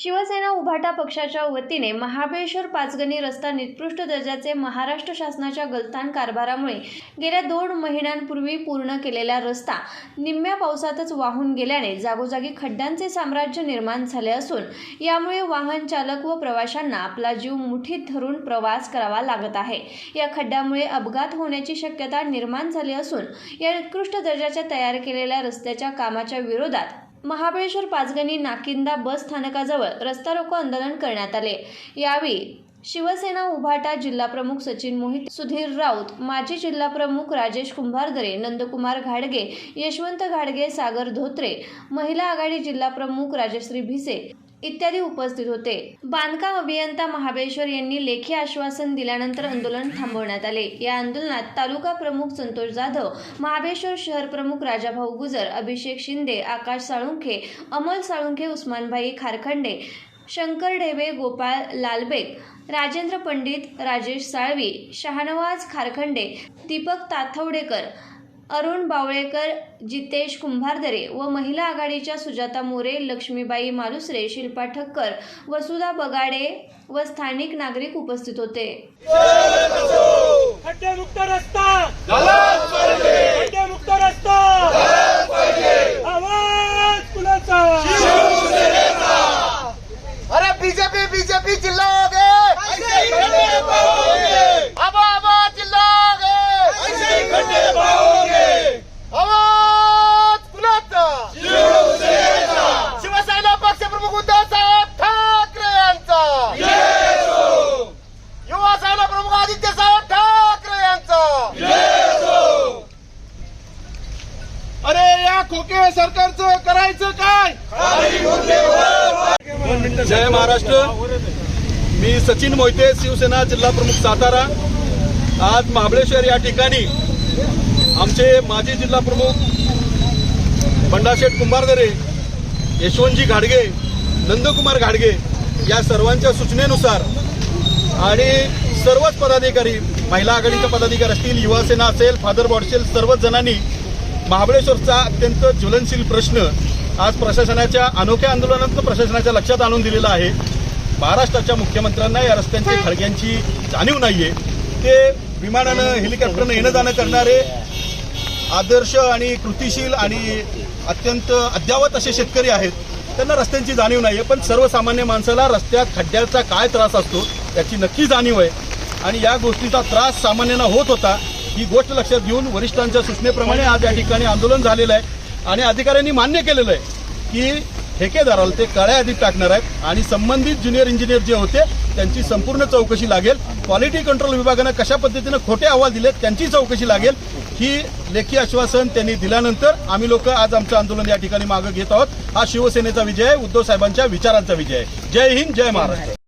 शिवसेना उभाटा पक्षाच्या वतीने महाबळेश्वर पाचगणी रस्ता निकृष्ट दर्जाचे महाराष्ट्र शासनाच्या गलथान कारभारामुळे गेल्या दोन महिन्यांपूर्वी पूर्ण केलेला रस्ता निम्म्या पावसातच वाहून गेल्याने जागोजागी खड्ड्यांचे साम्राज्य निर्माण झाले असून यामुळे वाहन चालक व प्रवाशांना आपला जीव मुठीत धरून प्रवास करावा लागत आहे. या खड्ड्यामुळे अपघात होण्याची शक्यता निर्माण झाली असून या निकृष्ट दर्जाच्या तयार केलेल्या रस्त्याच्या कामाच्या विरोधात महाबळेश्वर पाचगणी नाकिंदा बस स्थानकाजवळ रस्ता रोको आंदोलन करण्यात आले. यावेळी शिवसेना उभाटा जिल्हाप्रमुख सचिन मोहित सुधीर राऊत माजी जिल्हाप्रमुख राजेश कुंभारदरे नंदकुमार घाडगे यशवंत घाडगे सागर धोत्रे महिला आघाडी जिल्हाप्रमुख राजश्री भिसे इत्यादी उपस्थित होते. बांधकाम अभियंता महाबळेश्वर यांनी लेखी आश्वासन दिल्यानंतर आंदोलन थांबवण्यात आले. या आंदोलनात तालुका प्रमुख संतोष जाधव महाबळेश्वर शहर प्रमुख राजाभाऊ गुजर अभिषेक शिंदे आकाश साळुंखे अमोल साळुंखे उस्मानभाई खारखंडे शंकर ढेबे गोपाळ लालबेग राजेंद्र पंडित राजेश साळवी शहानवाज खारखंडे दीपक ताथवडेकर अरुण बावळेकर जितेश कुंभारदरे व महिला आघाडीच्या सुजाता मोरे लक्ष्मीबाई मालुसरे शिल्पा ठक्कर वसुधा बगाडे व स्थानिक नागरिक उपस्थित होते. खड्डेमुक्त रस्ता! खड्डेमुक्त रस्ता! आवाज कुणाचा अरे बीजेपी बीजेपी चिल्लाओगे या सरकारचं करायचं काय? जय महाराष्ट्र. मी सचिन मोहिते शिवसेना जिल्हा प्रमुख सातारा. आज महाबळेश्वर या ठिकाणी आमचे माजी जिल्हा प्रमुख बंडाशेठ कुंभारदरे यशवंतजी घाडगे नंदकुमार घाडगे या सर्वांच्या सूचनेनुसार आणि सर्वच पदाधिकारी महिला आघाडीचे पदाधिकारी असतील युवासेना असेल फादर बॉड असेल सर्वच जणांनी महाबळेश्वरचा अत्यंत ज्वलनशील प्रश्न आज प्रशासनाच्या अनोख्या आंदोलनात प्रशासनाच्या लक्षात आणून दिलेला आहे. महाराष्ट्राच्या मुख्यमंत्र्यांना या रस्त्यांची खडग्यांची जाणीव नाहीये. ते विमानानं हेलिकॉप्टरनं येणं जाणं करणारे आदर्श आणि कृतिशील आणि अत्यंत अद्यावत असे शेतकरी आहेत. त्यांना रस्त्यांची जाणीव नाहीये पण सर्वसामान्य माणसाला रस्त्यात खड्ड्याचा काय त्रास असतो त्याची नक्की जाणीव आहे. आणि या गोष्टीचा त्रास सामान्यांना होत होता. ही गोष्ट लक्षात घेऊन वरिष्ठांच्या सूचनेप्रमाणे आज या ठिकाणी आंदोलन झालेलं आहे. आणि अधिकाऱ्यांनी मान्य केलेलं आहे की ठेकेदाराला ते काळ्या यादीत टाकणार आहेत आणि संबंधित ज्युनियर इंजिनियर जे होते त्यांची संपूर्ण चौकशी लागेल. क्वालिटी कंट्रोल विभागानं कशा पद्धतीनं खोटे अहवाल दिलेत त्यांची चौकशी लागेल. ही लेखी आश्वासन त्यांनी दिल्यानंतर आम्ही लोक आज आमचं आंदोलन या ठिकाणी मागे घेत आहोत. हा शिवसेनेचा विजय आहे उद्धव साहेबांच्या विचारांचा विजय आहे. जय हिंद जय महाराष्ट्र.